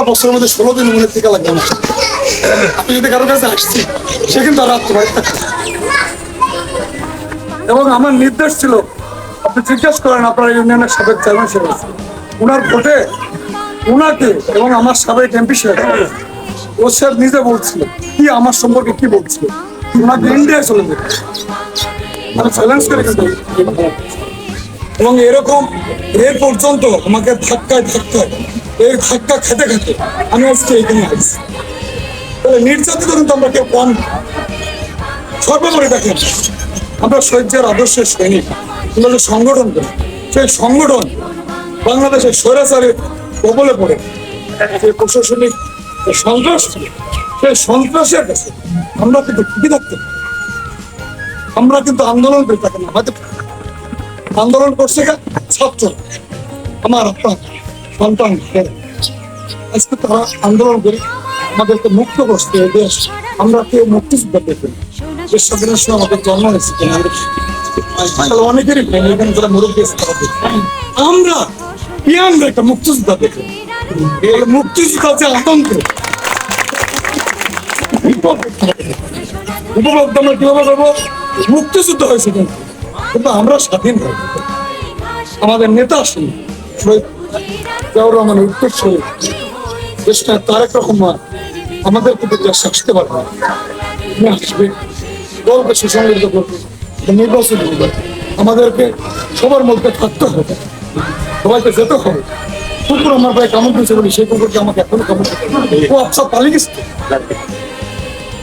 একটা বছরের মধ্যে ষোলো দিন মনে টিকা লাগবে আমার আপনি যদি কারও কাছে আসছি সে কিন্তু আর রাত্রে বাড়ি থাকবে না। এবং আমার নির্দেশ ছিল, আপনি জিজ্ঞেস করেন আপনার ইউনিয়নের সাবেক চেয়ারম্যান সাহেব। উনার ভোটে উনাকে এবং আমার সাবেক এমপি সাহেব, ও স্যার নিজে বলছিল, কি আমার সম্পর্কে কি বলছিল ওনাকে ইন্ডিয়ায় চলে যেতে মানে চ্যালেঞ্জ করে কিন্তু এবং এরকম এর পর্যন্ত আমাকে ধাক্কায় ধাক্কায় এই ধাক্কা খেতে খেতে আমি আজকে এখানে আসছি। তাহলে নির্যাতিত কিন্তু আমরা কেউ কম। সর্বোপরি দেখেন, আমরা সহ্যের আদর্শের সৈনিক আমরা যে সংগঠন করি, সেই সংগঠন বাংলাদেশের স্বৈরাচারের কবলে পড়ে। যে প্রশাসনিক সন্ত্রাস সেই সন্ত্রাসের কাছে আমরা কিন্তু টিকে থাকতে আমরা কিন্তু আন্দোলন করে থাকি না, হয়তো আন্দোলন করছে কা? ছাত্র। আমার আপনার সন্তান আজকে তারা আন্দোলন করে আমাদেরকে মুক্ত করছে দেশ। আমরা কেউ দেশ স্বাধীনের সময় আমাদের জন্ম হয়েছে তাহলে অনেকেরই এখানে আছে। আমরা দেখে এই আতঙ্ক। উপলব্ধ আমরা কীভাবে করব? মুক্তিযুদ্ধ হয়েছে কিন্তু। আমরা স্বাধীন আমাদের নেতা আসেন জিয়াউর রহমানের শহীদ দেশটা তারেক রহমান আমাদের কিন্তু দেশ আসতে পারবে না। আসবে। দলকে সুসংগঠিত করবে নির্বাচন হবে। আমাদেরকে সবার মধ্যে থাকতে হবে। সবাইকে যেতে হবে। কুকুর আমার ভাই কামড় দিয়েছে বলি, সেই কুকুরকে আমাকে এখনও কামড় ও আচ্ছা পালিয়ে গেছে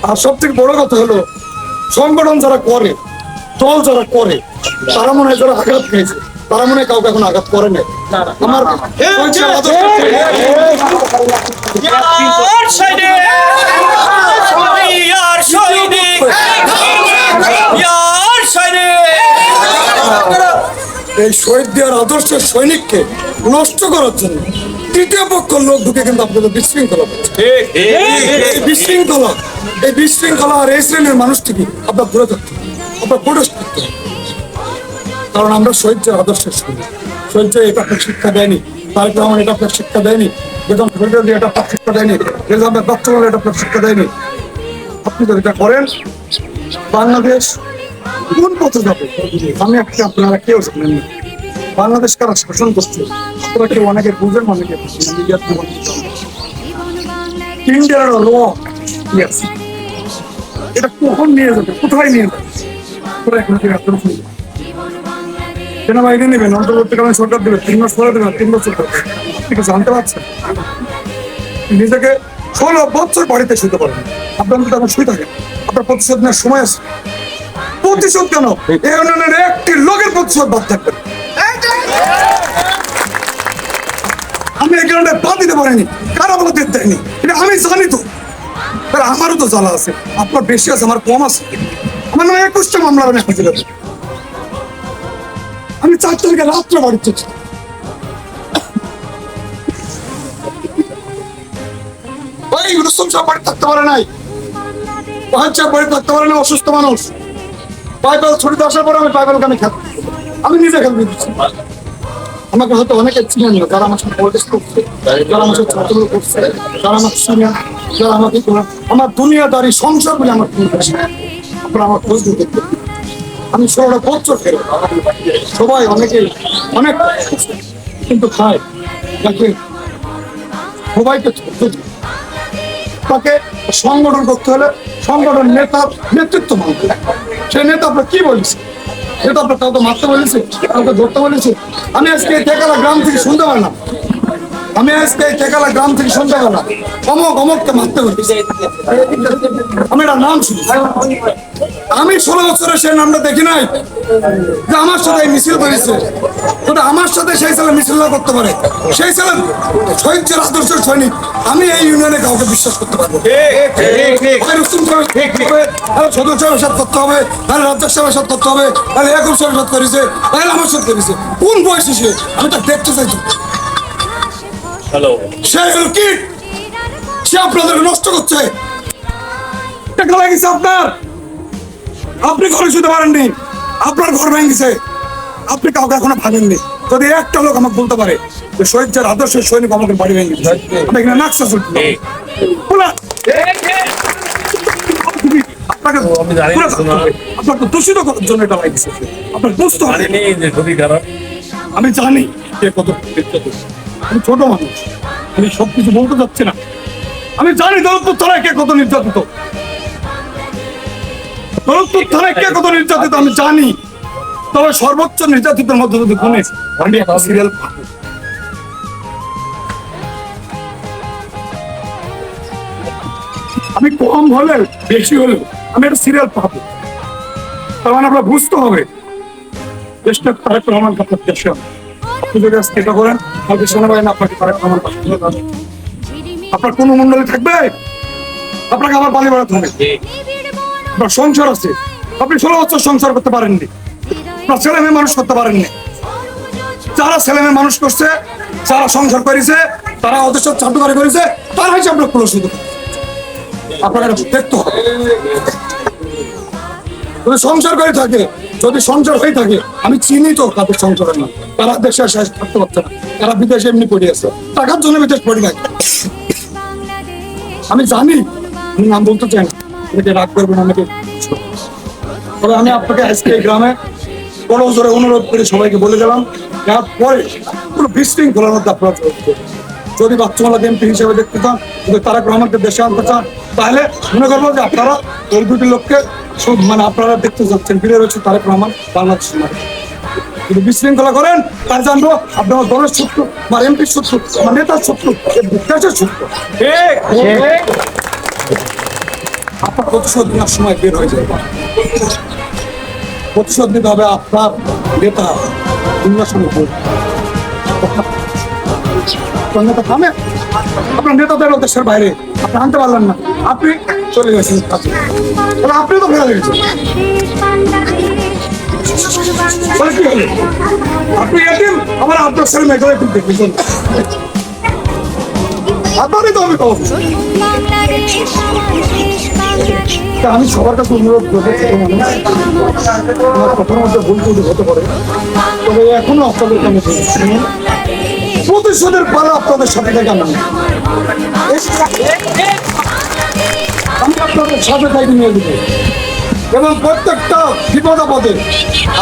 আর সব থেকে বড় কথা হলো, সংগঠন যারা করে, দল যারা করে, তারা মনে হয় যারা আঘাত খেয়েছে তারা মনে হয় কাউকে এখন আঘাত করে নাই। আমার এই শহীদ দেওয়ার আদর্শের সৈনিককে নষ্ট করার জন্য তৃতীয় পক্ষের লোক ঢুকে কিন্তু আপনাদের বিশৃঙ্খলা এই বিশৃঙ্খলা এই বিশৃঙ্খলা আর এই শ্রেণির মানুষ থেকে আপনার দূরে থাকতে হবে। আপনার প্রোটেস্ট করতে হবে। কারণ আমরা শহীদের আদর্শের সৈনিক শহীদ এটা আপনার শিক্ষা দেয়নি, তারেক রহমান এটা আপনার শিক্ষা দেয়নি ফেরত দিয়ে এটা শিক্ষা দেয়নি রেজামের বাচ্চাগুলো এটা আপনার শিক্ষা দেয়নি। আপনি যদি এটা করেন, বাংলাদেশ কোন পথে যাবে? আমি একটা আপনারা কেউ জানেন না। বাংলাদেশ কারা শাসন করছে? আপনারা কেউ অনেকে বুঝেন, অনেকে ইন্ডিয়ার ল। এটা কখন নিয়ে যাবে? কোথায় নিয়ে যাবে? এখন থেকে। সেনাবাহিনী নেবেন, অন্তর্বর্তীকালীন সরকার দেবে, তিন মাস পরে দেবেন তিন বছর পরে। আপনি কি জানতে পারছেন? নিজেকে ষোলো বছর বাড়িতে শুতে পারেন। আপনার যদি এখন শুয়ে থাকেন আপনার প্রতিশোধ নেওয়ার সময় আছে। প্রতিশোধ কেন? এই ইউনিয়নের একটি লোকের প্রতিশোধ বাদ থাকবে আমি এই কারণে পা দিতে পারিনি কারা দিতে দেয়নি। এটা আমি জানি তো। আমারও তো জ্বালা আছে। আপনার বেশি আছে, আমার কম আছে। আমার নামে একুশটা মামলা আমি হাজির আমি চার তারিখে রাত্রে বাড়িতে সাহেব বাড়ি থাকতে পারে নাই। সাহেব বাড়ি থাকতে পারে না অসুস্থ মানুষ। ছুটিতে আসার পরে আমি আমি নিজে দিচ্ছি আমাকে হয়তো অনেকে চিনেন না যারা আমার সাথে পলিটিক্স করছে, যারা আমার সাথে ছাত্রগুলো করছে, যারা আমার সিনিয়র, যারা আমাকে আমার দুনিয়াদারি সংসার বলে আমার আপনারা আমার খোঁজ নিতে। আমি সবাই অনেকে অনেক কিন্তু খায় দেখবেন সবাইকে তাকে সংগঠন করতে হলে সংগঠন নেতার নেতৃত্ব মানতে। সেই নেতা আপনার কি বলেছে? এটা আপনার কাউকে মারতে বলেছে, কাউকে ধরতে বলেছে? আমি আজকে এই গ্রাম থেকে শুনতে পারলাম। আমি আজকে টেকালা গ্রাম থেকে পারলাম অমক অমককে মারতে বলেছে আমি একটা নাম শুনি। আমি ষোলো বছরে সেই নামটা দেখি নাই যে আমার সাথে এই মিছিল করেছে। ওটা আমার সাথে সেই ছেলে মিছিল না করতে পারে। সেই ছেলে শহীদের আদর্শের সৈনিক। আমি এই ইউনিয়নে কাউকে বিশ্বাস করতে পারব সাথে করতে হবে, নাহলে সদর সাহেবের সাথে করতে হবে তাহলে রাজ্জাক সাহেবের সাথে করতে হবে একুব সাহেবের সাথে করেছে নাহলে আমার সাথে করেছে। কোন বয়সে সে? আমি তা দেখতে চাইছি। সে কি সে আপনাদেরকে নষ্ট করছে। টাকা লাগিয়েছে আপনার। আপনি ঘরে শুতে পারেননি। আপনার ঘর ভেঙেছে। আপনি কাউকে এখনও ভাঙেননি। যদি একটা লোক আমাকে বলতে পারে যে শহীদের আদর্শের সৈনিক আমাকে বাড়ি ভেঙে দিয়েছে। আমি এখানে নাকশা চলছি আপনাকে আমি জানি না, পুরো শোনা। আপনাকে দূষিত করার জন্য এটা লাগছে আপনার বুঝতে হবে যে আমি জানি। কে কত। আমি ছোট মানুষ। আমি সবকিছু বলতে যাচ্ছি না। আমি জানি দৌলতপুর থানায় কে কত নির্যাতিত। থানায় কে কত নির্যাতিত আমি জানি। তবে সর্বোচ্চ নির্যাতিতের মধ্যে যদি সিরিয়াল আমি কম হলে বেশি হলেও আমি একটা সিরিয়াল পাবো তার মানে আমরা বুঝতে হবে। দেশটা তারেক রহমান আপনার দেশে হবে। যদি আজকে এটা করেন কালকে সেনাবাহিনী আপনাকে রহমান আপনার কোনো মন্ডলী থাকবে? আপনাকে আবার পানি বেড়াতে হবে। আপনার সংসার আছে। আপনি ষোলো বছর সংসার করতে পারেননি। আপনার ছেলে মেয়ে মানুষ করতে পারেননি। যারা ছেলে মেয়ে মানুষ করছে, যারা সংসার করেছে, তারা সব চাটুকারি করেছে তারা হচ্ছে আপনার প্রলসিত আপনাকে এটা দেখতে হবে। সংসার করে থাকে যদি সংসার হয়ে থাকে, আমি চিনি তো তাদের সংসার না তারা দেশে শেষ থাকতে পারছে না। তারা বিদেশে এমনি পড়ে আছে। টাকার জন্য বিদেশ পড়ে নাই। আমি জানি, আমি নাম বলতে চাই না। আমাকে রাগ করবেন, আমাকে তবে আমি আপনাকে আজকে এই গ্রামে বড় জোরে অনুরোধ করে সবাইকে বলে গেলাম পরে পুরো বিশৃঙ্খলার মধ্যে আপনারা যদি বাচ্চামালা এমপি হিসেবে দেখতে চান, যদি তারা রহমানকে দেশে আনতে চান, তাহলে মনে করব যে আপনারা ওই দুটি লোককে সব মানে আপনারা দেখতে যাচ্ছেন ফিরে রয়েছে তারেক রহমান বাংলাদেশ যদি বিশৃঙ্খলা করেন, তার জানব আপনার দলের শত্রু, বা এমপির শত্রু, বা নেতার শত্রু দেশের শত্রু। আপনার প্রতিশোধ নেওয়ার সময় বের হয়ে যাবে। প্রতিশোধ নিতে হবে আপনার নেতা উপর। আপনার নেতা থামে। আপনার নেতা দেশের বাইরে। আপনি আনতে পারলেন না। আপনি চলে গেছেন কাছে তাহলে আপনি তো ফেরা গেছেন আপনি এটিম আমার আপনার ছেলে মেয়েকে একটু দেখবেন আপনারই তো আমি আমি সবার কাছে অনুরোধ করব আমার কথার মধ্যে ভুল ত্রুটি হতে পারে। তবে এখনও আপনাদের আমি প্রতিশোধের পালা আপনাদের সাথে। আমি আপনাদের সাথে থেকে নিয়ে দেবো এবং প্রত্যেকটা বিপদ আপদে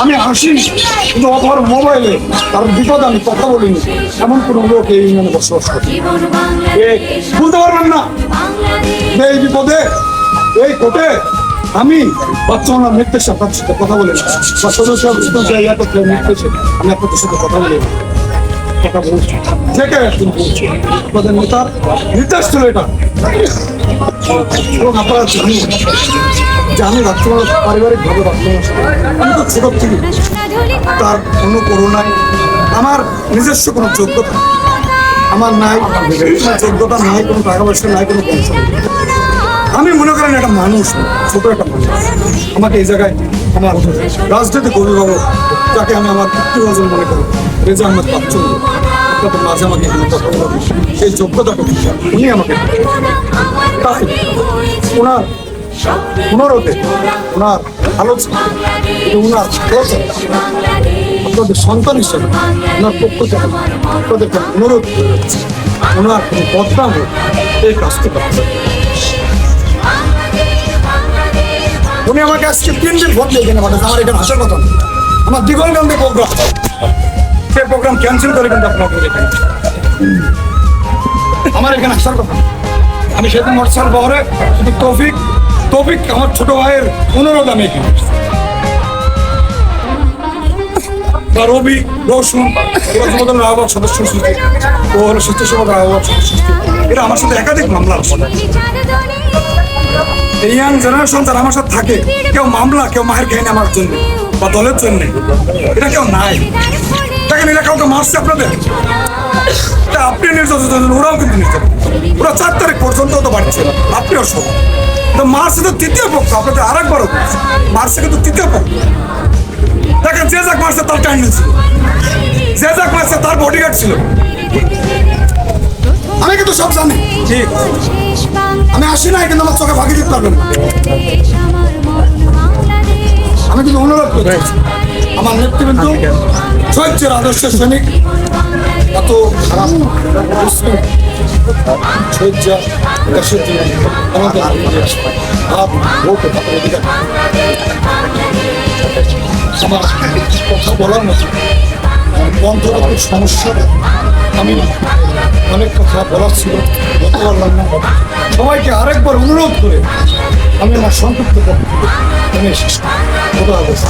আমি হাসি কিন্তু অথবা মোবাইলে কারণ বিপদ আমি কথা বলিনি। এমন কোনো লোক এই ইউনিয়নে বসবাস করে এ, বলতে পারবেন না? এই বিপদে, এই কোটে আমি বাচ্চামার নির্দেশে আপনাদের সাথে কথা বলি বা সদস্য নির্দেশে আমি আপনাদের সাথে কথা বলি কথা বলছি। থেকে একদিন বলছি। আপনাদের নেতার নির্দেশ ছিল এটা। এবং আপনারা জানেন যে আমি বাচ্চামার পারিবারিক ভাবে বাচ্চামার আমি তো ছোট থেকে তার কোনো করুণায় আমার নিজস্ব কোনো যোগ্যতা। আমার নাই যোগ্যতা নাই কোনো টাকা পয়সা নাই কোনো বংশ আমি মনে করেন একটা মানুষ, ছোট একটা মানুষ আমাকে এই জায়গায় আমার রাজনৈতিক অভিভাবক, যাকে আমি আমার পিতৃভাজন মনে করি, রেজা আহমেদ আপনাদের মাঝে আমাকে এখানে কথা সেই যোগ্যতাটা উনি আমাকে তাই। ওনার অনুরোধে ওনার আলোচনা। ওনার আলোচনা। আপনাদের সন্তান হিসেবে ওনার পক্ষ থেকে আপনাদেরকে অনুরোধ করে যাচ্ছি। ওনার কোনো বদনাম হোক এই কাজটা করতে উনি আমাকে আজকে তিন দিন ভোট দিয়ে এখানে আমার এখানে আসার কথা আমার আমার দিগলকান্দি প্রোগ্রাম সেই প্রোগ্রাম ক্যান্সেল করে কিন্তু এখানে। আমার এখানে আসার কথা। আমি সেদিন মোটরসাইকেল বহরে শুধু তৌফিক তৌফিক আমার ছোট ভাইয়ের অনুরোধ আমি এখানে বা রবি রৌশন এরা রাহবাগ সদস্য সচিব ও হলো স্বেচ্ছাসেবক রাহবাগ সদস্য এরা আমার সাথে একাধিক মামলা এই ইয়াং জেনারেশন যারা আমার সাথে থাকে, কেউ মামলা, কেউ মায়ের খেয়ে আমার জন্য বা দলের জন্য। এটা কেউ নাই। দেখেন এরা কাউকে মারছে আপনাদের? আপনি নির্যাতিত হয়েছেন, ওরাও কিন্তু নির্যাতিত ওরা চার তারিখ পর্যন্ত তো বাড়ি ছিল আপনিও সব তো মার্চে তো তৃতীয় পক্ষ আপনাদের আরেকবারও বলছি। মার্চে কিন্তু তৃতীয় পক্ষ। দেখেন যে যাক মারছে তার টাইম ছিল। যে যাক মারছে তার বডিগার্ড ছিল। আমি কিন্তু সব জানি। ঠিক। আমি আসি নাই কিন্তু আমার চোখে ফাঁকি দিতে পারবেন। আমি কিন্তু অনুরোধ করছি। আমার নেতৃবৃন্দ সহ্যের আদর্শ সৈনিক এত খারাপ শয্যা দেশের জন্য আমাদের ভাব, ভোট অধিকার। আমার কথা বলার মতো বন্ধুর খুব সমস্যা আমি অনেক কথা বলার ছিল, বলতে সবাইকে আরেকবার অনুরোধ করে আমি আমার সংক্ষিপ্ত এখানে শেষ হাফেজ।